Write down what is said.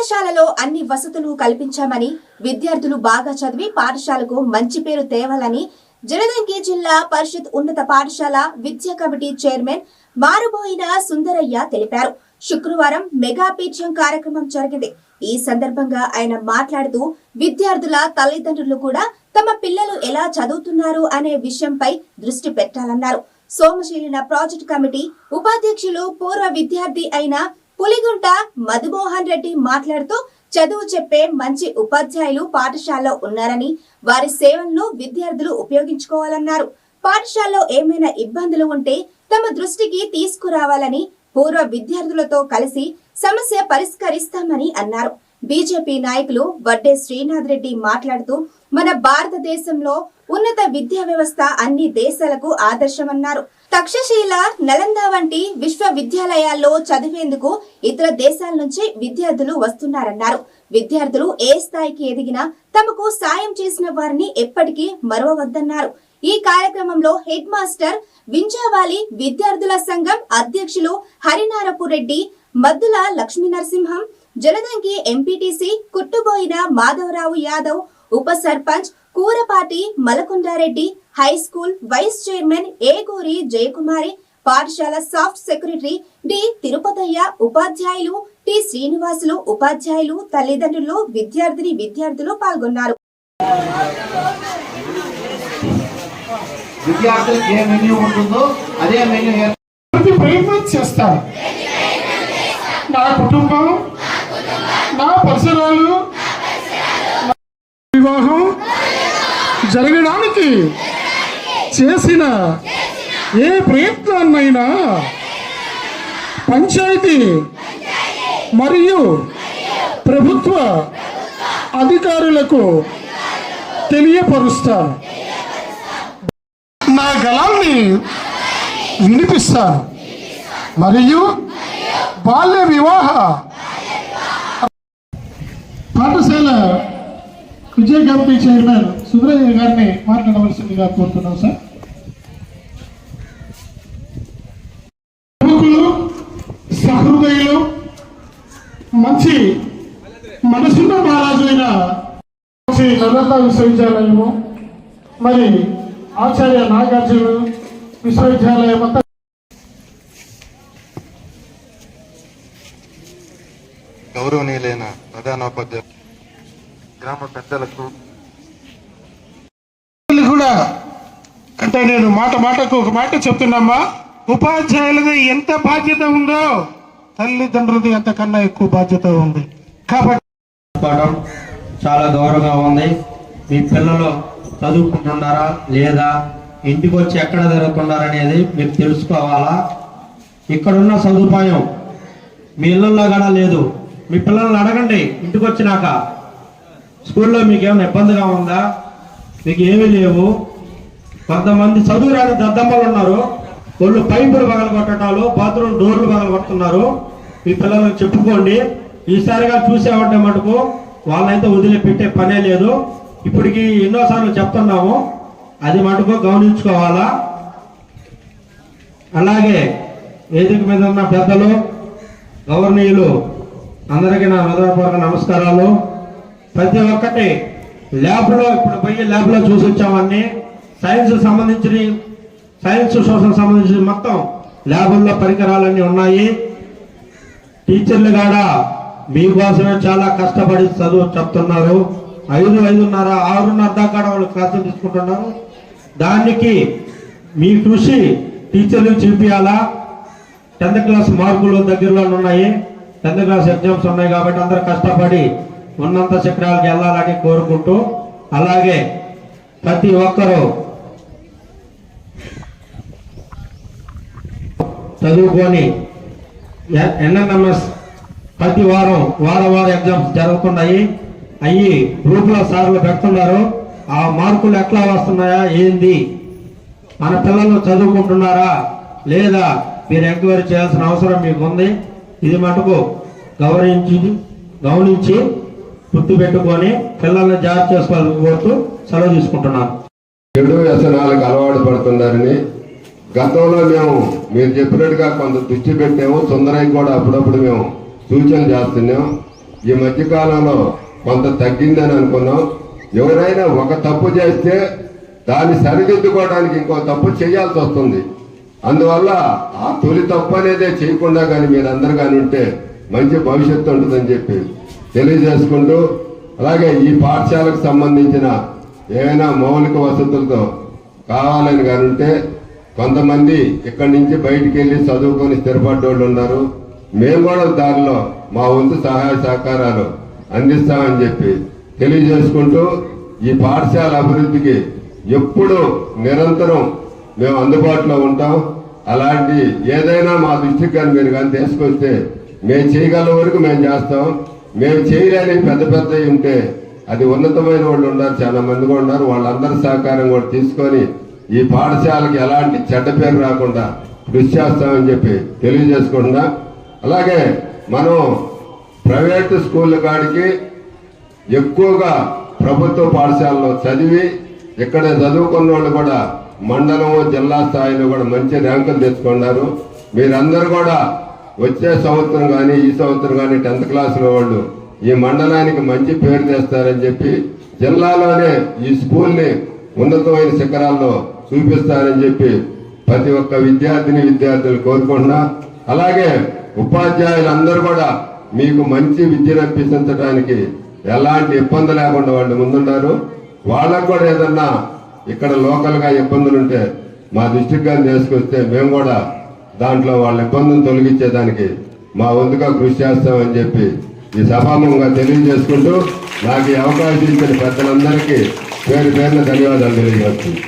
పాఠశాలలో అన్ని వసతులు కల్పించామని విద్యార్థులు బాగా చదివి పాఠశాలకు మంచి పేరు తేవాలని జలదంకి జిల్లా పరిషత్ ఉన్నత పాఠశాల విద్యా కమిటీ చైర్మన్ మారుబోయిన సుందరయ్య తెలిపారు. శుక్రవారం మెగా పీఠ్యం కార్యక్రమం జరిగింది. ఈ సందర్భంగా ఆయన మాట్లాడుతూ విద్యార్థుల తల్లిదండ్రులు కూడా తమ పిల్లలు ఎలా చదువుతున్నారు అనే విషయంపై దృష్టి పెట్టాలన్నారు. సోమశీలిన ప్రాజెక్ట్ కమిటీ ఉపాధ్యక్షులు పూర్వ విద్యార్థి అయిన పులిగుంట మధుమోహన్ రెడ్డి మాట్లాడుతూ చదువు చెప్పే మంచి ఉపాధ్యాయులు పాఠశాలలో ఉన్నారని వారి సేవలను విద్యార్థులు ఉపయోగించుకోవాలన్నారు. పాఠశాలలో ఏమైనా ఇబ్బందులు ఉంటే తమ దృష్టికి తీసుకురావాలని పూర్వ విద్యార్థులతో కలిసి సమస్య పరిష్కరిస్తామని అన్నారు. బీజేపీ నాయకులు వడ్డే శ్రీనాథ్ రెడ్డి మాట్లాడుతూ మన భారతదేశంలో ఉన్నత విద్యా వ్యవస్థ అన్ని దేశాలకు ఆదర్శమన్నారు. తక్షశీల నలంద వంటి విశ్వవిద్యాలయాల్లో చదివేందుకు ఇతర దేశాల నుంచి విద్యార్థులు వస్తున్నారన్నారు. విద్యార్థులు ఏ స్థాయికి ఎదిగినా తమకు సాయం చేసిన వారిని ఎప్పటికీ మరవవద్దన్నారు. ఈ కార్యక్రమంలో హెడ్ మాస్టర్ వింజావాలి విద్యార్థుల సంఘం అధ్యక్షులు హరినారపు రెడ్డి మద్దుల లక్ష్మీ నరసింహం జలదంకి ఎంపీటీసీ కుట్టుబోయిన మాధవరావు యాదవ్ ఉప sarpanch Kurapati Malakondareddy high school vice chairman Eguri Jayakumari పాఠశాల సాఫ్ట్ సెక్రటరీ డి తిరుపతయ్య ఉపాధ్యాయులు టి శ్రీనివాసులు ఉపాధ్యాయులు తల్లిదండ్రులు విద్యార్థిని విద్యార్థులు పాల్గొన్నారు. విద్యార్థులకు ఏ మెన్యూ ఉంటుందో అదే మెన్యూ ఏర్పాటు ప్రతి ప్రయత్నం చేస్తాను నా కుటుంబం నా పరిసరాలు వివాహం జరగడానికి చేసిన ఏ ప్రయత్నాన్నైనా పంచాయతీ మరియు ప్రభుత్వ అధికారులకు తెలియపరుస్తాను. నా గళాన్ని వినిపిస్తాను. మరియు బాల్య వివాహ పాఠశాల విజయ కమిటీ చైర్మన్ సుబ్రయ్య గారిని మాట్లాడవలసిందిగా కోరుతున్నాం సార్. ప్రముఖులు సహృదయులు మంచి మనసున్న మహారాజు అయిన శ్రీ నలంద విశ్వవిద్యాలయము మరి ఆచార్య నాగార్జున విశ్వవిద్యాలయం అంతా. గౌరవనీయులైన ప్రధానోపాధ్యాయులు గ్రామ పెద్దలకు కూడా అంటే నేను మాట మాటకు ఒక మాట చెప్తున్నామా ఉపాధ్యాయులది ఎంత బాధ్యత ఉందో తల్లిదండ్రులది అంతకన్నా ఎక్కువ బాధ్యత ఉంది. కాబట్టి చాలా గౌరవంగా ఉంది. మీ పిల్లలు చదువుకుంటున్నారా లేదా ఇంటికి వచ్చి ఎక్కడ జరుగుతున్నారు అనేది మీరు తెలుసుకోవాలా? ఇక్కడున్న సదుపాయం మీ ఇళ్ళల్లో కూడా లేదు. మీ పిల్లల్ని అడగండి ఇంటికి వచ్చినాక. స్కూల్లో మీకు ఏమైనా ఇబ్బందిగా ఉందా? మీకు ఏమీ లేవు. కొంతమంది చదువు రాని దద్దమ్మలు ఉన్నారు. వాళ్ళు పైపులు పగలు కొట్టడాలు బాత్రూమ్ డోర్లు పగలు పగలగొడుతున్నారు. మీ పిల్లలకు చెప్పుకోండి. ఈసారిగా చూసామంటే మటుకు వాళ్ళైతే వదిలిపెట్టే పనే లేదు. ఇప్పటికి ఎన్నోసార్లు చెప్తున్నాము. అది మటుకు గమనించుకోవాలా? అలాగే వేదిక మీద ఉన్న పెద్దలు గౌరవనీయులు అందరికీ నా హృదయపూర్వక నమస్కారాలు. ప్రతి ఒక్కటి ల్యాబ్లో ఇప్పుడు పోయి ల్యాబ్లో చూసి వచ్చామని సైన్స్ సంబంధించిన సైన్స్ సోషల్ సంబంధించిన మొత్తం ల్యాబుల్లో పరికరాలన్నీ ఉన్నాయి. టీచర్లు కూడా మీకోసమే చాలా కష్టపడి చదువు చెప్తున్నారు. ఐదు ఐదున్నర ఆరున్నర దాకా వాళ్ళు క్లాసులు తీసుకుంటున్నారు. దానికి మీ కృషి టీచర్లు చూపించాలా? టెన్త్ క్లాస్ మార్కులు దగ్గరలో ఉన్నాయి. టెన్త్ క్లాస్ ఎగ్జామ్స్ ఉన్నాయి కాబట్టి అందరూ కష్టపడి ఉన్నంత శిఖరాలకు వెళ్ళాలని కోరుకుంటూ అలాగే ప్రతి ఒక్కరూ చదువుకొని ఎన్ఎన్ఎంఎస్ ప్రతి వారం వారం వారం ఎగ్జామ్స్ జరుగుతున్నాయి. అవి గ్రూప్లో సార్లు పెడుతున్నారు. ఆ మార్కులు ఎట్లా వస్తున్నాయా? ఏంది? మన పిల్లలు చదువుకుంటున్నారా? లేదా మీరు ఎంక్వైరీ చేయాల్సిన అవసరం మీకు ఉంది ఇది మటుకు గౌరవించి గమనించి గుర్తు పెట్టుకొని పిల్లల్ని జాగ్రత్త చేసుకోవాలని కోరుతూ సెలవు తీసుకుంటున్నాను చెడు వ్యసనాలకు అలవాటు పడుతున్నారని గతంలో మేము మీరు చెప్పినట్టుగా కొంత దృష్టి పెట్టాము సుందరయ్య కూడా అప్పుడప్పుడు మేము సూచన చేస్తున్నాం. ఈ మధ్యకాలంలో కొంత తగ్గిందని అనుకున్నాం. ఎవరైనా ఒక తప్పు చేస్తే దాన్ని సరిదిద్దుకోవడానికి ఇంకో తప్పు చేయాల్సి వస్తుంది. అందువల్ల ఆ తొలి తప్పు అనేదే చేయకుండా కానీ మీరందరూ కానీ ఉంటే మంచి భవిష్యత్తు ఉంటుందని చెప్పి తెలియజేసుకుంటూ అలాగే ఈ పాఠశాలకు సంబంధించిన ఏమైనా మౌలిక వసతులతో కావాలని కానీ ఉంటే కొంతమంది ఇక్కడి నుంచి బయటికి వెళ్ళి చదువుకొని స్థిరపడ్డోళ్ళు ఉన్నారు. మేము కూడా దారిలో మా వంతు సహాయ సహకారాలు అందిస్తామని చెప్పి తెలియజేసుకుంటూ ఈ పాఠశాల అభివృద్ధికి ఎప్పుడు నిరంతరం మేము అందుబాటులో ఉంటాం. అలాంటి ఏదైనా మా దృష్టికి కానీ మీరు కానీ తీసుకొస్తే మేము చేయగల వరకు మేము చేస్తాం. మేము చేయలేని పెద్ద పెద్ద ఉంటే అది ఉన్నతమైన వాళ్ళు ఉన్నారు చాలా మంది కూడా ఉన్నారు. వాళ్ళందరి సహకారం కూడా తీసుకొని ఈ పాఠశాలకి ఎలాంటి చెడ్డ పేరు రాకుండా కృషి చేస్తామని చెప్పి తెలియజేసుకుంటున్నా. అలాగే మనం ప్రైవేట్ స్కూళ్ళ కాడికి ఎక్కువగా ప్రభుత్వ పాఠశాలలో చదివి ఇక్కడ చదువుకున్న వాళ్ళు కూడా మండలం జిల్లా స్థాయిలో కూడా మంచి ర్యాంకులు తెచ్చుకున్నారు. మీరందరూ కూడా వచ్చే సంవత్సరం కానీ ఈ సంవత్సరం కానీ టెన్త్ క్లాసులో వాళ్ళు ఈ మండలానికి మంచి పేరు తెస్తారని చెప్పి జిల్లాలోనే ఈ స్కూల్ని ఉన్నతమైన శిఖరాల్లో చూపిస్తారని చెప్పి ప్రతి ఒక్క విద్యార్థిని విద్యార్థులు కోరుకుంటున్నా. అలాగే ఉపాధ్యాయులందరూ కూడా మీకు మంచి విద్యను అభ్యసించడానికి ఎలాంటి ఇబ్బంది లేకుండా వాళ్ళు ముందున్నారు వాళ్ళకు కూడా ఏదన్నా ఇక్కడ లోకల్గా ఇబ్బందులుంటే ఇబ్బందులు ఉంటే మా దృష్టికి కానీ తీసుకొస్తే మేము కూడా దాంట్లో వాళ్ళ ఇబ్బందులు తొలగించేదానికి మా వంతుగా కృషి చేస్తామని చెప్పి ఈ సభాముఖంగా తెలియజేసుకుంటూ నాకు ఈ అవకాశం ఇచ్చిన పెద్దలందరికీ పేరు పేరున ధన్యవాదాలు తెలియజేస్తుంది